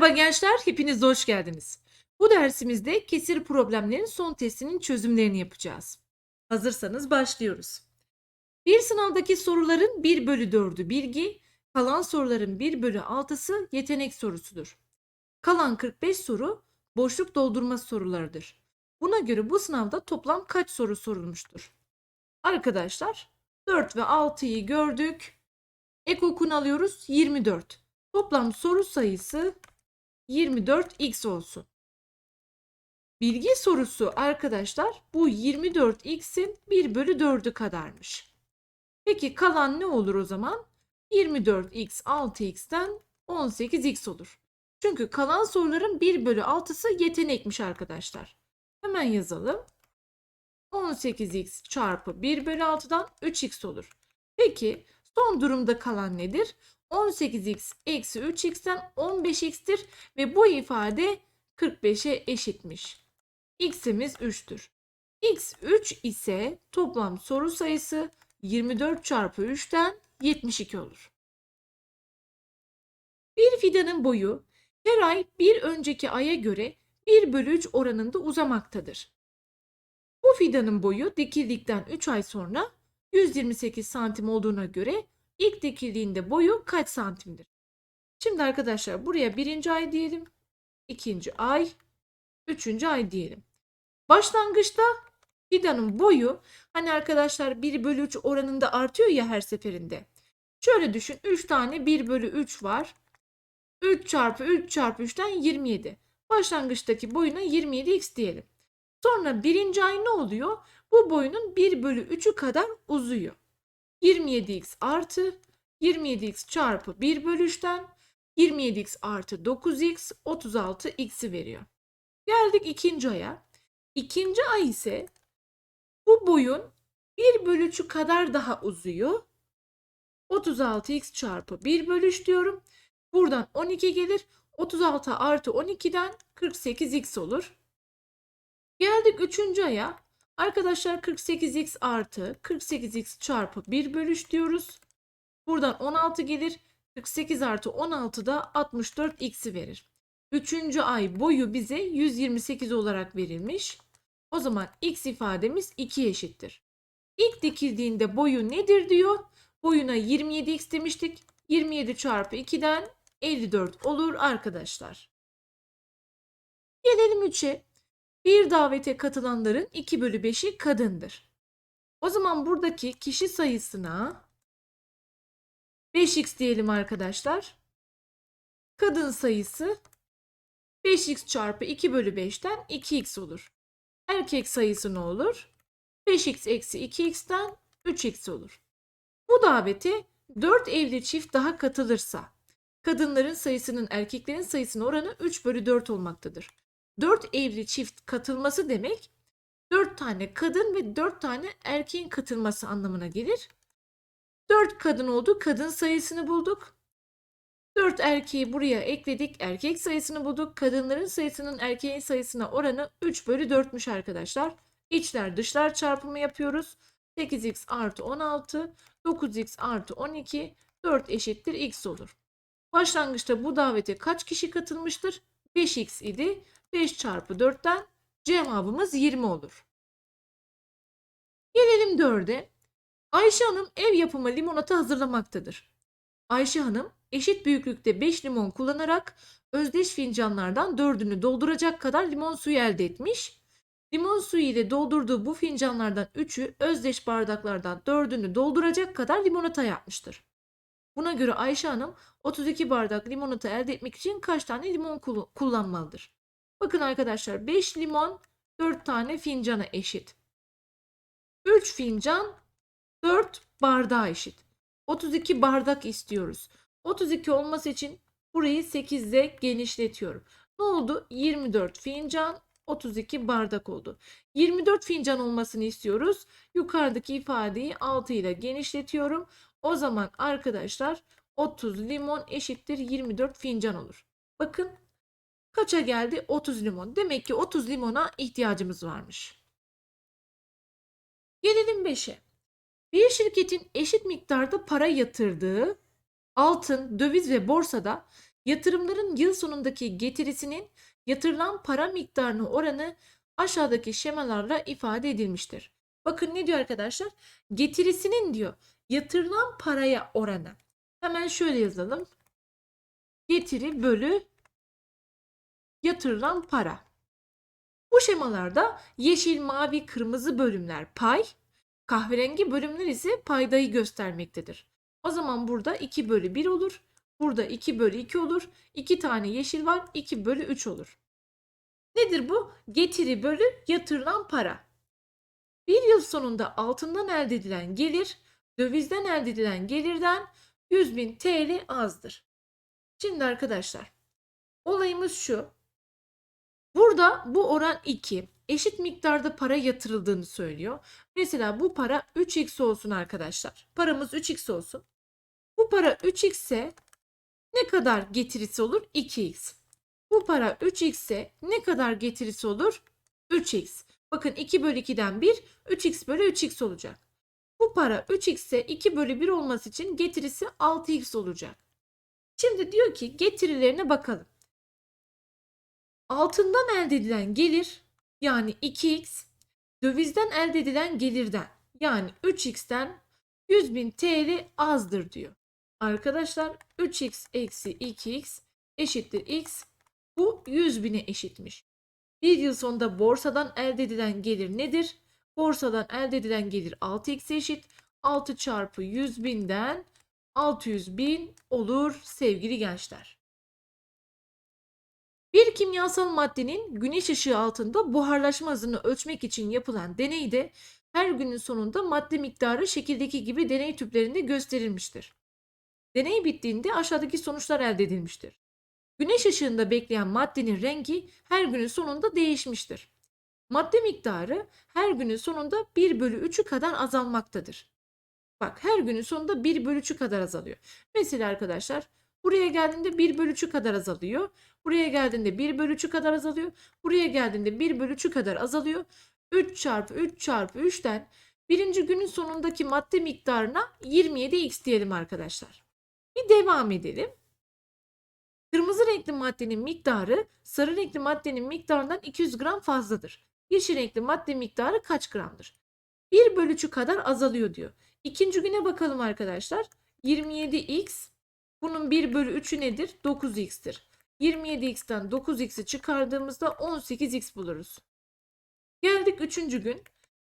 Merhaba gençler, hepiniz hoş geldiniz. Bu dersimizde kesir problemlerin son testinin çözümlerini yapacağız. Hazırsanız başlıyoruz. Bir sınavdaki soruların 1 bölü 4'ü bilgi, kalan soruların 1 bölü 6'sı yetenek sorusudur. Kalan 45 soru boşluk doldurma sorularıdır. Buna göre bu sınavda toplam kaç soru sorulmuştur? Arkadaşlar 4 ve 6'yı gördük. Ek okun alıyoruz 24. Toplam soru sayısı 24x olsun. Bilgi sorusu arkadaşlar bu 24x'in 1 bölü 4'ü kadarmış. Peki kalan ne olur o zaman? 24x 6x'ten 18x olur. Çünkü kalan soruların 1 bölü 6'sı yetenekmiş arkadaşlar. Hemen yazalım. 18x çarpı 1 bölü 6'dan 3x olur. Peki son durumda kalan nedir? 18x eksi 3x'ten 15x'tir ve bu ifade 45'e eşitmiş. x'imiz 3'tür. x 3 ise toplam soru sayısı 24 çarpı 3'ten 72 olur. Bir fidanın boyu her ay bir önceki aya göre 1 bölü 3 oranında uzamaktadır. Bu fidanın boyu dikildikten 3 ay sonra 128 santim olduğuna göre ilk dikildiğinde boyu kaç santimdir? Şimdi arkadaşlar buraya birinci ay diyelim, ikinci ay, üçüncü ay diyelim. Başlangıçta fidanın boyu hani arkadaşlar 1 bölü 3 oranında artıyor ya her seferinde. Şöyle düşün 3 tane 1 bölü 3 var. 3 çarpı 3 çarpı 3'ten 27. Başlangıçtaki boyuna 27x diyelim. Sonra birinci ay ne oluyor? Bu boyunun 1 bölü 3'ü kadar uzuyor. 27x artı 27x çarpı 1 bölü 3'ten 27x artı 9x 36x'i veriyor. Geldik ikinci aya. İkinci ay ise bu boyun 1 bölü 3'ü kadar daha uzuyor. 36x çarpı 1 bölü 3 diyorum. Buradan 12 gelir. 36 artı 12'den 48x olur. Geldik 3. aya. Arkadaşlar 48x artı 48x çarpı 1 bölü 3 diyoruz. Buradan 16 gelir. 48 artı 16 da 64x'i verir. 3. ay boyu bize 128 olarak verilmiş. O zaman x ifademiz 2 eşittir. İlk dikildiğinde boyu nedir diyor. Boyuna 27x demiştik. 27 çarpı 2'den 54 olur arkadaşlar. Gelelim 3'e. Bir davete katılanların 2 bölü 5'i kadındır. O zaman buradaki kişi sayısına 5x diyelim arkadaşlar. Kadın sayısı 5x çarpı 2 bölü 5'ten 2x olur. Erkek sayısı ne olur? 5x eksi 2x'ten 3x olur. Bu davete 4 evli çift daha katılırsa kadınların sayısının erkeklerin sayısına oranı 3 bölü 4 olmaktadır. 4 evli çift katılması demek 4 tane kadın ve 4 tane erkeğin katılması anlamına gelir. 4 kadın oldu. Kadın sayısını bulduk. 4 erkeği buraya ekledik. Erkek sayısını bulduk. Kadınların sayısının erkeğin sayısına oranı 3 bölü 4'müş arkadaşlar. İçler dışlar çarpımı yapıyoruz. 8x artı 16, 9x artı 12, 4 eşittir x olur. Başlangıçta bu davete kaç kişi katılmıştır? 5x idi. 5 çarpı 4'ten cevabımız 20 olur. Gelelim 4'e. Ayşe Hanım ev yapımı limonata hazırlamaktadır. Ayşe Hanım eşit büyüklükte 5 limon kullanarak özdeş fincanlardan 4'ünü dolduracak kadar limon suyu elde etmiş. Limon suyu ile doldurduğu bu fincanlardan 3'ü özdeş bardaklardan 4'ünü dolduracak kadar limonata yapmıştır. Buna göre Ayşe Hanım 32 bardak limonata elde etmek için kaç tane limon kullanmalıdır? Bakın arkadaşlar 5 limon 4 tane fincana eşit. 3 fincan 4 bardağa eşit. 32 bardak istiyoruz. 32 olması için burayı 8 ile genişletiyorum. Ne oldu? 24 fincan 32 bardak oldu. 24 fincan olmasını istiyoruz. Yukarıdaki ifadeyi 6 ile genişletiyorum. O zaman arkadaşlar 30 limon eşittir 24 fincan olur. Bakın kaça geldi? 30 limon. Demek ki 30 limona ihtiyacımız varmış. Gelelim 5'e. Bir şirketin eşit miktarda para yatırdığı altın, döviz ve borsada Yatırımların yıl sonundaki getirisinin yatırılan para miktarına oranı aşağıdaki şemalarla ifade edilmiştir. Bakın ne diyor arkadaşlar? Getirisinin diyor yatırılan paraya oranı. Hemen şöyle yazalım. Getiri bölü yatırılan para. Bu şemalarda yeşil, mavi, kırmızı bölümler pay, kahverengi bölümler ise paydayı göstermektedir. O zaman burada 2 bölü 1 olur. Burada 2 bölü 2 olur. 2 tane yeşil var. 2 bölü 3 olur. Nedir bu? Getiri bölü yatırılan para. Bir yıl sonunda altından elde edilen gelir, dövizden elde edilen gelirden 100.000 TL azdır. Şimdi arkadaşlar, olayımız şu. Burada bu oran 2. Eşit miktarda para yatırıldığını söylüyor. Mesela bu para 3x olsun arkadaşlar. Paramız 3x olsun. Bu para 3x ise ne kadar getirisi olur? 2x. Bu para 3x ise ne kadar getirisi olur? 3x. Bakın 2 bölü 2'den 1, 3x bölü 3x olacak. Bu para 3x ise 2 bölü 1 olması için getirisi 6x olacak. Şimdi diyor ki getirilerine bakalım. Altından elde edilen gelir yani 2x, dövizden elde edilen gelirden yani 3x'ten 100.000 TL azdır diyor. Arkadaşlar 3x eksi 2x eşittir x. Bu 100 bine eşitmiş. Bir yıl sonunda borsadan elde edilen gelir nedir? Borsadan elde edilen gelir 6x eşit. 6 çarpı 100 binden 600 bin olur sevgili gençler. Bir kimyasal maddenin güneş ışığı altında buharlaşma hızını ölçmek için yapılan deneyde her günün sonunda madde miktarı şekildeki gibi deney tüplerinde gösterilmiştir. Deney bittiğinde aşağıdaki sonuçlar elde edilmiştir. Güneş ışığında bekleyen maddenin rengi her günün sonunda değişmiştir. Madde miktarı her günün sonunda 1 bölü 3'ü kadar azalmaktadır. Bak her günün sonunda 1 bölü 3'ü kadar azalıyor. Mesela arkadaşlar buraya geldiğinde 1 bölü 3'ü kadar azalıyor. Buraya geldiğinde 1 bölü 3'ü kadar azalıyor. Buraya geldiğinde 1 bölü 3'ü kadar azalıyor. 3 çarpı 3 çarpı 3'ten birinci günün sonundaki madde miktarına 27x diyelim arkadaşlar. Bir devam edelim. Kırmızı renkli maddenin miktarı sarı renkli maddenin miktarından 200 gram fazladır. Yeşil renkli madde miktarı kaç gramdır? 1 bölü 3'ü kadar azalıyor diyor. İkinci güne bakalım arkadaşlar. 27x bunun 1 bölü 3'ü nedir? 9x'tir. 27x'ten 9x'i çıkardığımızda 18x buluruz. Geldik 3. gün.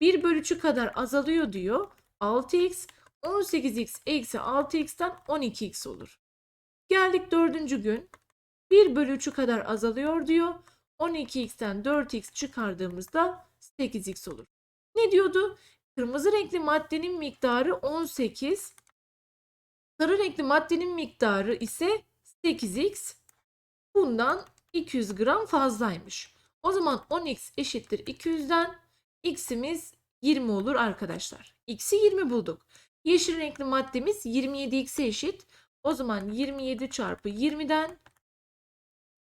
1 bölü 3'ü kadar azalıyor diyor. 6x 18x eksi 6x'ten 12x olur. Geldik 4. gün. 1 bölü 3'ü kadar azalıyor diyor. 12x'ten 4x çıkardığımızda 8x olur. Ne diyordu? Kırmızı renkli maddenin miktarı 18. Sarı renkli maddenin miktarı ise 8x. Bundan 200 gram fazlaymış. O zaman 10x eşittir 200'den x'imiz 20 olur arkadaşlar. X'i 20 bulduk. Yeşil renkli maddemiz 27x'e eşit. O zaman 27 çarpı 20'den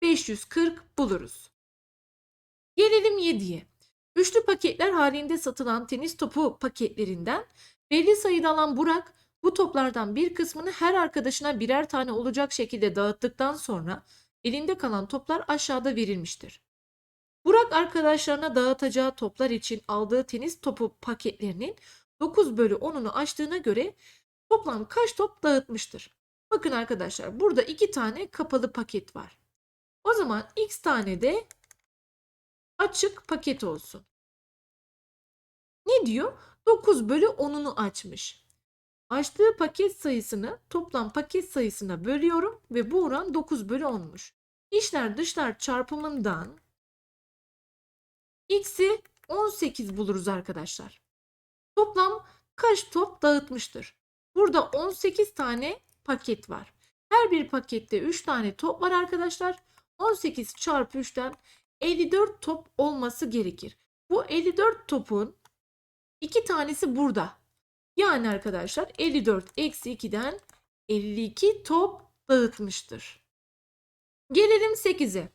540 buluruz. Gelelim 7'ye. Üçlü paketler halinde satılan tenis topu paketlerinden belli sayıda alan Burak bu toplardan bir kısmını her arkadaşına birer tane olacak şekilde dağıttıktan sonra elinde kalan toplar aşağıda verilmiştir. Burak arkadaşlarına dağıtacağı toplar için aldığı tenis topu paketlerinin 9 bölü 10'unu açtığına göre toplam kaç top dağıtmıştır? Bakın arkadaşlar burada iki tane kapalı paket var. O zaman x tane de açık paket olsun. Ne diyor? 9 bölü 10'unu açmış. Açtığı paket sayısını toplam paket sayısına bölüyorum ve bu oran 9 bölü 10'muş. İşler dışlar çarpımından x'i 18 buluruz arkadaşlar. Toplam kaç top dağıtmıştır? Burada 18 tane paket var. Her bir pakette 3 tane top var arkadaşlar. 18 çarpı 3'ten 54 top olması gerekir. Bu 54 topun 2 tanesi burada. Yani arkadaşlar 54 eksi 2'den 52 top dağıtmıştır. Gelelim 8'e.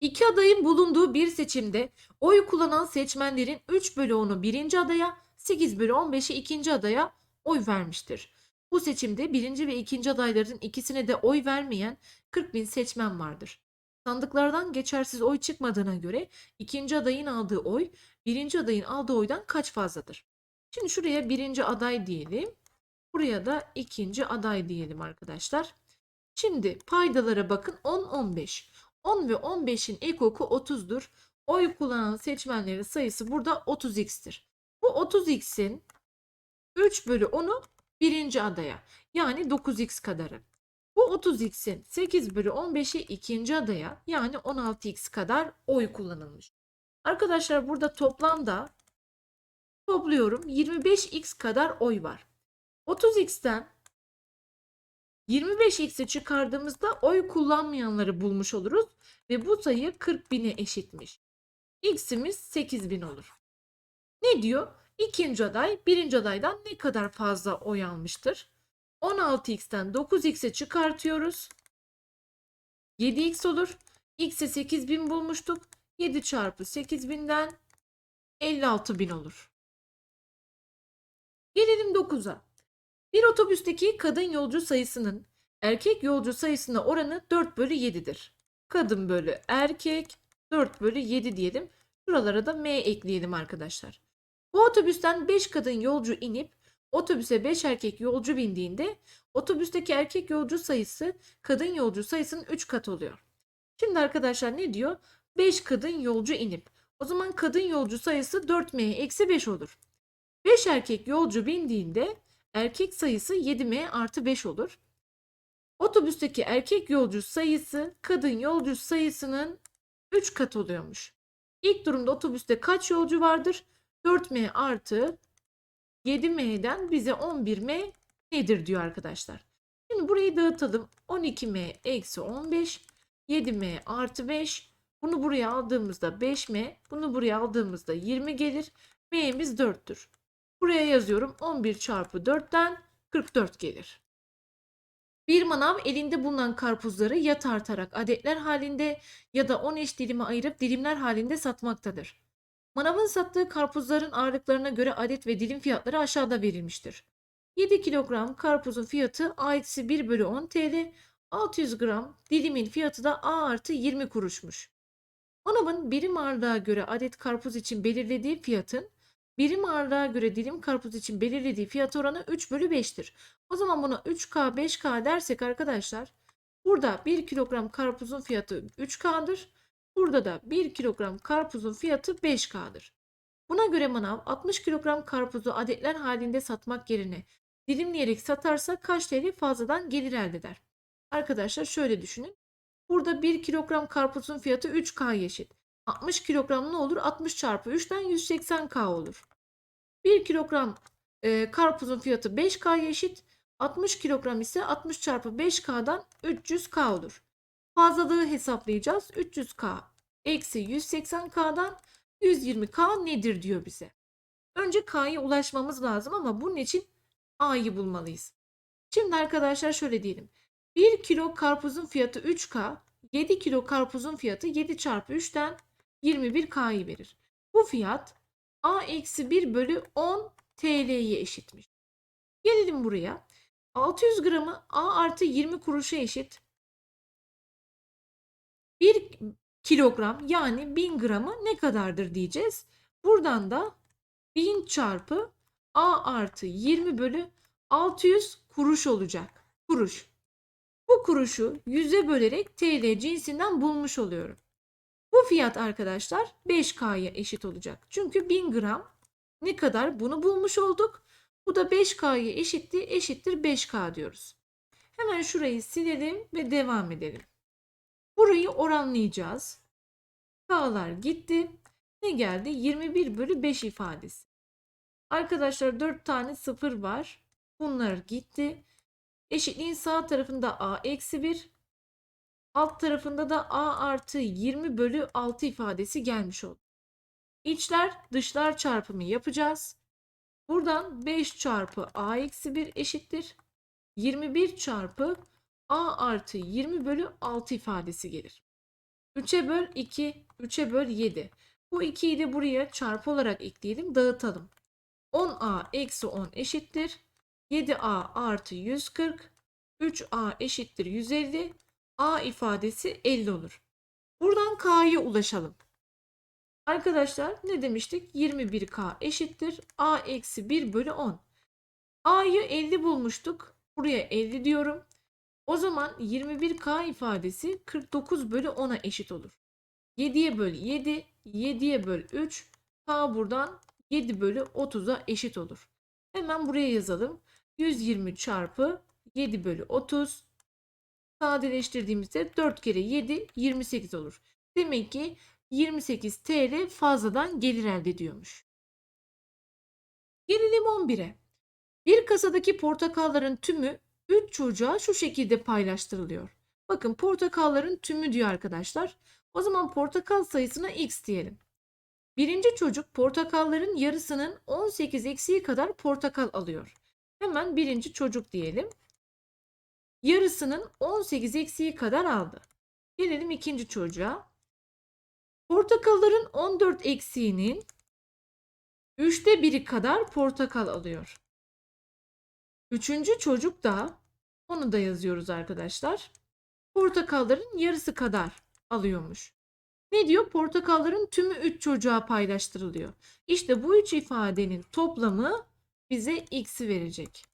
İki adayın bulunduğu bir seçimde oy kullanan seçmenlerin 3 bölü 10'u birinci adaya, 8 bölü 15'i ikinci adaya oy vermiştir. Bu seçimde birinci ve ikinci adayların ikisine de oy vermeyen 40 bin seçmen vardır. Sandıklardan geçersiz oy çıkmadığına göre ikinci adayın aldığı oy birinci adayın aldığı oydan kaç fazladır? Şimdi şuraya birinci aday diyelim. Buraya da ikinci aday diyelim arkadaşlar. Şimdi paydalara bakın 10 15. 10 ve 15'in ekoku 30'dur. Oy kullanan seçmenlerin sayısı burada 30x'tir. Bu 30x'in 3 bölü 10'u birinci adaya yani 9x kadarı. Bu 30x'in 8 bölü 15'i ikinci adaya yani 16x kadar oy kullanılmış. Arkadaşlar burada toplamda topluyorum 25x kadar oy var. 30x'ten 25x'i çıkardığımızda oy kullanmayanları bulmuş oluruz ve bu sayı 40 bine eşitmiş. X'imiz 8000 olur. Ne diyor? İkinci aday birinci adaydan ne kadar fazla oy almıştır? 16x'ten 9x'e çıkartıyoruz. 7x olur. X'e 8000 bulmuştuk. 7 çarpı 8000'den 56000 olur. Gelelim 9'a. Bir otobüsteki kadın yolcu sayısının erkek yolcu sayısına oranı 4 bölü 7'dir. Kadın bölü erkek 4 bölü 7 diyelim. Şuralara da M ekleyelim arkadaşlar. Bu otobüsten 5 kadın yolcu inip otobüse 5 erkek yolcu bindiğinde otobüsteki erkek yolcu sayısı kadın yolcu sayısının 3 katı oluyor. Şimdi arkadaşlar ne diyor? 5 kadın yolcu inip. O zaman kadın yolcu sayısı 4M eksi 5 olur. 5 erkek yolcu bindiğinde erkek sayısı 7M artı 5 olur. Otobüsteki erkek yolcu sayısı kadın yolcu sayısının 3 katı oluyormuş. İlk durumda otobüste kaç yolcu vardır? 4M artı 7M'den bize 11M nedir diyor arkadaşlar. Şimdi burayı dağıtalım. 12M eksi 15, 7M artı 5. Bunu buraya aldığımızda 5M, bunu buraya aldığımızda 20 gelir. M'miz 4'tür. Buraya yazıyorum 11 çarpı 4'ten 44 gelir. Bir manav elinde bulunan karpuzları ya tartarak adetler halinde ya da 10 eş dilime ayırıp dilimler halinde satmaktadır. Manavın sattığı karpuzların ağırlıklarına göre adet ve dilim fiyatları aşağıda verilmiştir. 7 kilogram karpuzun fiyatı A eksi 1 bölü 10 TL, 600 gram dilimin fiyatı da A artı 20 kuruşmuş. Manavın birim ağırlığa göre adet karpuz için belirlediği fiyatın birim ağırlığa göre dilim karpuz için belirlediği fiyat oranı 3 bölü 5'tir. O zaman buna 3K 5K dersek arkadaşlar burada 1 kilogram karpuzun fiyatı 3K'dır. Burada da 1 kilogram karpuzun fiyatı 5K'dır. Buna göre manav 60 kilogram karpuzu adetler halinde satmak yerine dilimleyerek satarsa kaç TL fazladan gelir elde eder? Arkadaşlar şöyle düşünün. Burada 1 kilogram karpuzun fiyatı 3K eşit. 60 kilogram ne olur? 60 çarpı 3'ten 180K olur. 1 kilogram e, karpuzun fiyatı 5K eşit. 60 kilogram ise 60 çarpı 5K'dan 300K olur. Fazlalığı hesaplayacağız. 300K eksi 180K'dan 120K nedir diyor bize. Önce K'ya ulaşmamız lazım ama bunun için A'yı bulmalıyız. Şimdi arkadaşlar şöyle diyelim. 1 kilo karpuzun fiyatı 3K, 7 kilo karpuzun fiyatı 7 çarpı 3'ten 21K'yı verir. Bu fiyat A eksi 1 bölü 10 TL'ye eşitmiş. Gelelim buraya. 600 gramı A artı 20 kuruşa eşit. 1 kilogram yani 1000 gramı ne kadardır diyeceğiz. Buradan da 1000 çarpı A artı 20 bölü 600 kuruş olacak. Kuruş. Bu kuruşu 100'e bölerek TL cinsinden bulmuş oluyorum. Bu fiyat arkadaşlar 5K'ya eşit olacak. Çünkü 1000 gram ne kadar bunu bulmuş olduk. Bu da 5K'ya eşitti, eşittir 5K diyoruz. Hemen şurayı silelim ve devam edelim. Burayı oranlayacağız. K'lar gitti. Ne geldi? 21 bölü 5 ifadesi. Arkadaşlar 4 tane sıfır var. Bunlar gitti. Eşitliğin sağ tarafında A eksi 1. Alt tarafında da A artı 20 bölü 6 ifadesi gelmiş oldu. İçler dışlar çarpımı yapacağız. Buradan 5 çarpı A eksi 1 eşittir. 21 çarpı A artı 20 bölü 6 ifadesi gelir. 3'e böl 2, 3'e böl 7. Bu 2'yi de buraya çarpı olarak ekleyelim, dağıtalım. 10A eksi 10 eşittir. 7a artı 140. 3a eşittir 150. a ifadesi 50 olur. Buradan k'ya ulaşalım. Arkadaşlar ne demiştik? 21k eşittir. a eksi 1 bölü 10. a'yı 50 bulmuştuk. Buraya 50 diyorum. O zaman 21k ifadesi 49 bölü 10'a eşit olur. 7'ye böl 7, 7'ye böl 3, k buradan 7 bölü 30'a eşit olur. Hemen buraya yazalım. 120 çarpı 7 bölü 30. Sadeleştirdiğimizde 4 kere 7 28 olur. Demek ki 28 TL fazladan gelir elde ediyormuş. Gelelim 11'e. Bir kasadaki portakalların tümü 3 çocuğa şu şekilde paylaştırılıyor. Bakın portakalların tümü diyor arkadaşlar. O zaman portakal sayısına x diyelim. Birinci çocuk portakalların yarısının 18 eksiği kadar portakal alıyor. Hemen birinci çocuk diyelim. Yarısının 18 eksiği kadar aldı. Gelelim ikinci çocuğa. Portakalların 14 eksiğinin 3'te biri kadar portakal alıyor. Üçüncü çocuk da onu da yazıyoruz arkadaşlar. Portakalların yarısı kadar alıyormuş. Ne diyor? Portakalların tümü 3 çocuğa paylaştırılıyor. İşte bu üç ifadenin toplamı bize x'i verecek.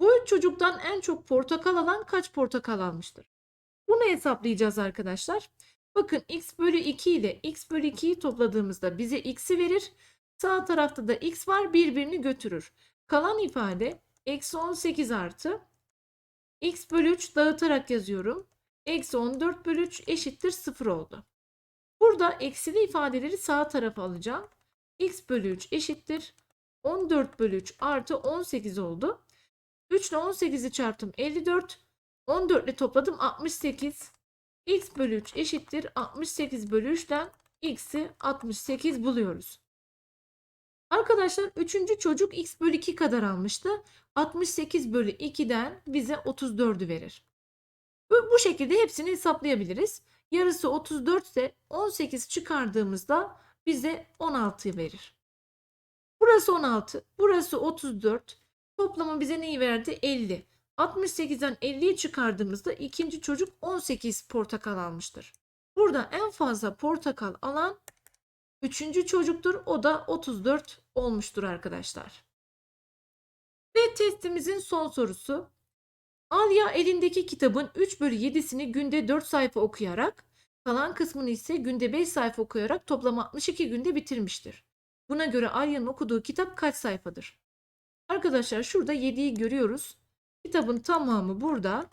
Bu üç çocuktan en çok portakal alan kaç portakal almıştır? Bunu hesaplayacağız arkadaşlar. Bakın x bölü 2 ile x bölü 2'yi topladığımızda bize x'i verir. Sağ tarafta da x var birbirini götürür. Kalan ifade eksi 18 artı x bölü 3 dağıtarak yazıyorum. Eksi 14 bölü 3 eşittir 0 oldu. Burada eksili ifadeleri sağ tarafa alacağım. x bölü 3 eşittir. 14 bölü 3 artı 18 oldu. 3 ile 18'i çarptım 54. 14 ile topladım 68. x bölü 3 eşittir. 68 bölü 3'ten x'i 68 buluyoruz. Arkadaşlar 3. çocuk x bölü 2 kadar almıştı. 68 bölü 2'den bize 34'ü verir. Bu, şekilde hepsini hesaplayabiliriz. Yarısı 34 ise 18 çıkardığımızda bize 16 verir. Burası 16, burası 34. Toplamı bize neyi verdi? 50. 68'den 50'yi çıkardığımızda ikinci çocuk 18 portakal almıştır. Burada en fazla portakal alan üçüncü çocuktur. O da 34 olmuştur arkadaşlar. Ve testimizin son sorusu. Alya elindeki kitabın 3 bölü 7'sini günde 4 sayfa okuyarak, kalan kısmını ise günde 5 sayfa okuyarak toplam 62 günde bitirmiştir. Buna göre Alya'nın okuduğu kitap kaç sayfadır? Arkadaşlar şurada 7'yi görüyoruz. Kitabın tamamı burada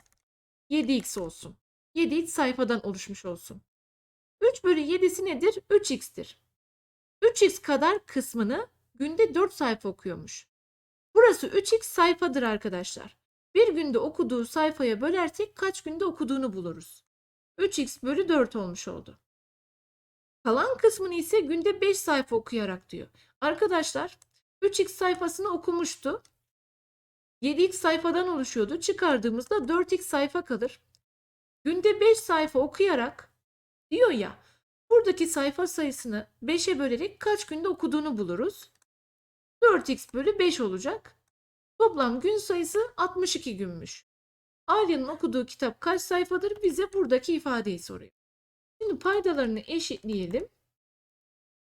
7x olsun. 7x sayfadan oluşmuş olsun. 3 bölü 7'si nedir? 3x'tir. 3x kadar kısmını günde 4 sayfa okuyormuş. Burası 3x sayfadır arkadaşlar. Bir günde okuduğu sayfaya bölersek kaç günde okuduğunu buluruz. 3x bölü 4 olmuş oldu. Kalan kısmını ise günde 5 sayfa okuyarak diyor. Arkadaşlar 3x sayfasını okumuştu. 7x sayfadan oluşuyordu. Çıkardığımızda 4x sayfa kalır. Günde 5 sayfa okuyarak diyor ya buradaki sayfa sayısını 5'e bölerek kaç günde okuduğunu buluruz. 4x bölü 5 olacak. Toplam gün sayısı 62 günmüş. Alya'nın okuduğu kitap kaç sayfadır bize buradaki ifadeyi soruyor. Şimdi paydalarını eşitleyelim.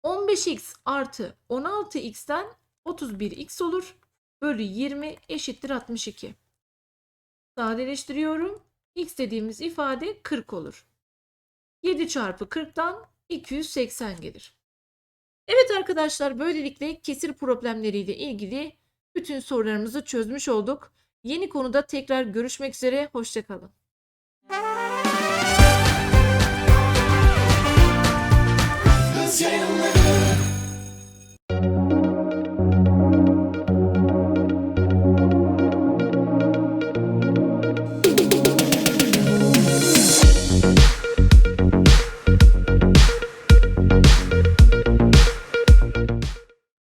15x artı 16x'ten 31x olur. Bölü 20 eşittir 62. Sadeleştiriyorum. x dediğimiz ifade 40 olur. 7 çarpı 40'tan 280 gelir. Evet arkadaşlar böylelikle kesir problemleriyle ilgili bütün sorularımızı çözmüş olduk. Yeni konuda tekrar görüşmek üzere. Hoşçakalın. You're